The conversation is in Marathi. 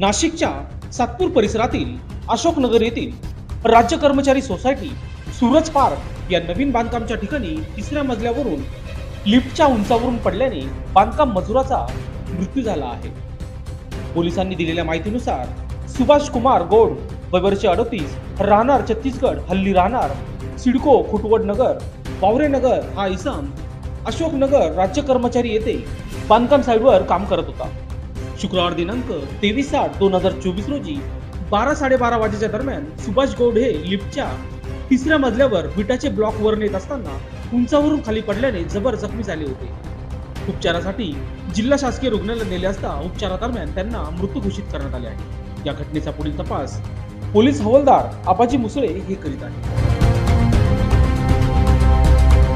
नाशिकच्या सातपूर परिसरातील अशोकनगर येथील राज्य कर्मचारी सोसायटी सूरज पार्क या नवीन बांधकामच्या ठिकाणी तिसऱ्या मजल्यावरून लिफ्टच्या उंचावरून पडल्याने बांधकाम मजुराचा मृत्यू झाला आहे. पोलिसांनी दिलेल्या माहितीनुसार सुभाष कुमार गोड वय अडतीस राहणार छत्तीसगड हल्ली राहणार सिडको खुटवड नगर वावरे नगर हा इसम अशोकनगर राज्य कर्मचारी येथे बांधकाम साईडवर काम करत होता. शुक्रवार दिनांक तेवीस आठ दोन हजार चोवीस रोजी बारा साडेबारा वाजेच्या दरम्यान सुभाष गौड हे लिफ्टच्या तिसऱ्या मजल्यावर विटाचे ब्लॉक वर नेत असताना उंचावरून खाली पडल्याने जबर जखमी झाले होते. उपचारासाठी जिल्हा शासकीय रुग्णालयात नेले असता उपचारादरम्यान त्यांना मृत घोषित करण्यात आले आहे. या घटनेचा पुढील तपास पोलीस हवालदार आबाजी मुसळे हे करीत आहेत.